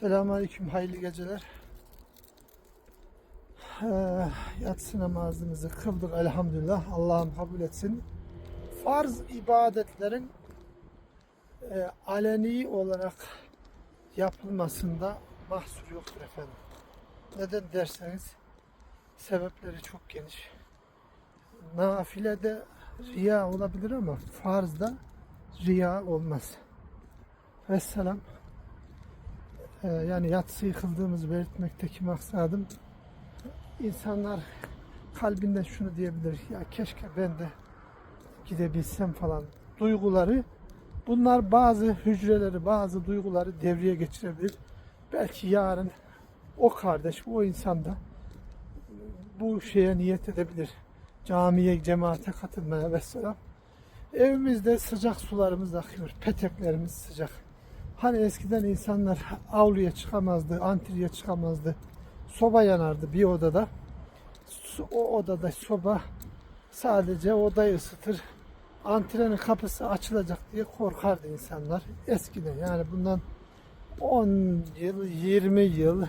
Selamünaleyküm, hayırlı geceler. Ee, yatsı namazımızı kıldık elhamdülillah. Allah'ım kabul etsin. Farz ibadetlerin e, aleni olarak yapılmasında mahsur yoktur efendim. Neden derseniz sebepleri çok geniş. Nafilede riya olabilir ama farzda riya olmaz. Vesselam ee, yani yatsıyı kıldığımızı belirtmekteki maksadım insanlar kalbinden şunu diyebilir ya keşke ben de gidebilsem falan. Duyguları bunlar bazı hücreleri bazı duyguları devreye geçirebilir. Belki yarın o kardeş o insan da bu şeye niyet edebilir. Camiye cemaate katılmaya vesselam. Evimizde sıcak sularımız akıyor peteklerimiz sıcak Hani eskiden insanlar avluya çıkamazdı, antriye çıkamazdı. Soba yanardı bir odada. O odada soba sadece odayı ısıtır. Antrenin kapısı açılacak diye korkardı insanlar. Eskiden yani bundan 10 yıl, 20 yıl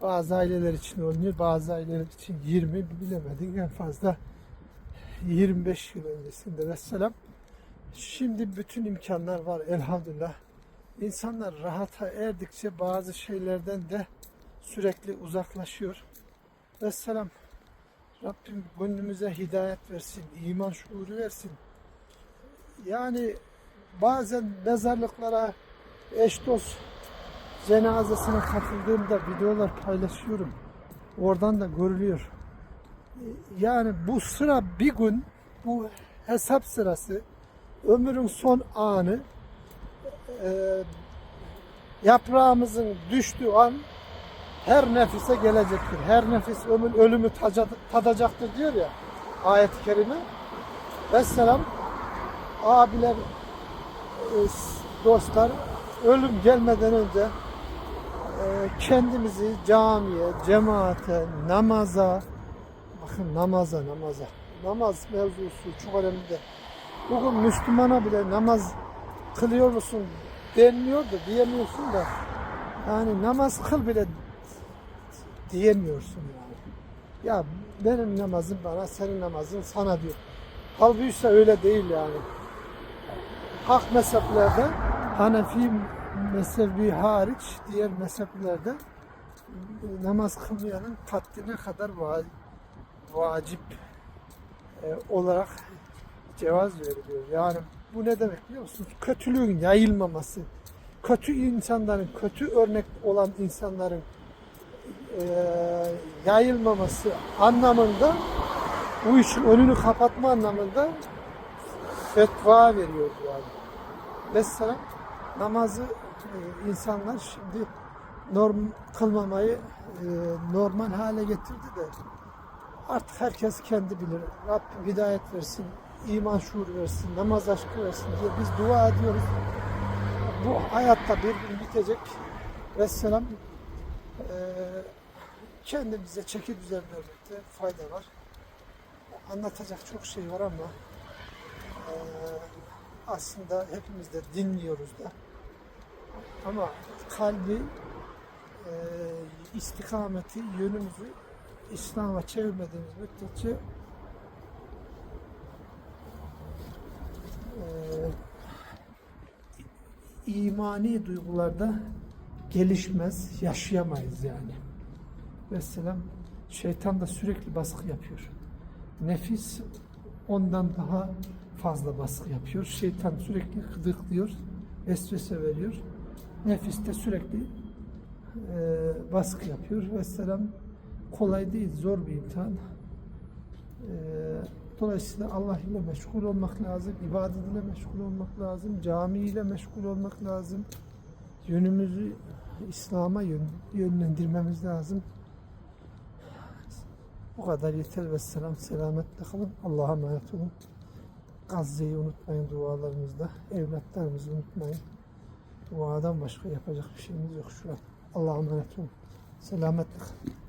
bazı aileler için oynuyor, bazı aileler için 20 bilemedik en fazla 25 yıl öncesinde vesselam. Şimdi bütün imkanlar var elhamdülillah. İnsanlar rahata erdikçe bazı şeylerden de sürekli uzaklaşıyor. Vesselam Rabbim gönlümüze hidayet versin, iman şuuru versin. Yani bazen mezarlıklara eş dost cenazesine katıldığımda videolar paylaşıyorum. Oradan da görülüyor. Yani bu sıra bir gün bu hesap sırası ömrün son anı e, yaprağımızın düştüğü an her nefise gelecektir. Her nefis ömür ölümü tadacaktır diyor ya ayet-i kerime. Vesselam abiler e, dostlar ölüm gelmeden önce e, kendimizi camiye, cemaate, namaza bakın namaza namaza namaz mevzusu çok önemli. Bugün Müslümana bile namaz kılıyor musun denmiyor da diyemiyorsun da yani namaz kıl bile diyemiyorsun yani. Ya benim namazım bana, senin namazın sana diyor. Halbuki öyle değil yani. Hak mezheplerde Hanefi mezhebi hariç diğer mezheplerde namaz kılmayanın kaddine kadar va- vacip e, olarak cevaz veriliyor. Yani bu ne demek biliyor musunuz? Kötülüğün yayılmaması, kötü insanların, kötü örnek olan insanların eee, yayılmaması anlamında bu işin önünü kapatma anlamında fetva veriyor yani. Mesela namazı e, insanlar şimdi norm kılmamayı e, normal hale getirdi de artık herkes kendi bilir. Rabbim hidayet versin, iman şuur versin, namaz aşkı versin diye biz dua ediyoruz. Bu hayatta bir gün bitecek. Vesselam eee kendimize çeki düzen vermekte fayda var. Anlatacak çok şey var ama eee, aslında hepimiz de dinliyoruz da. Ama kalbi eee, istikameti, yönümüzü İslam'a çevirmediğimiz müddetçe imani duygularda gelişmez, yaşayamayız yani. Vesselam şeytan da sürekli baskı yapıyor. Nefis ondan daha fazla baskı yapıyor. Şeytan sürekli gıdıklıyor, vesvese veriyor. Nefis de sürekli e, baskı yapıyor. Vesselam kolay değil, zor bir imtihan. E, dolayısıyla Allah ile meşgul olmak lazım, ibadet ile meşgul olmak lazım, cami ile meşgul olmak lazım. Yönümüzü İslam'a yön- yönlendirmemiz lazım. Bu kadar yeter ve selam selametle kalın. Allah'a emanet olun. Gazze'yi unutmayın dualarınızda. Evlatlarımızı unutmayın. Duadan başka yapacak bir şeyimiz yok şu an. Allah'a emanet olun. Selametle kalın.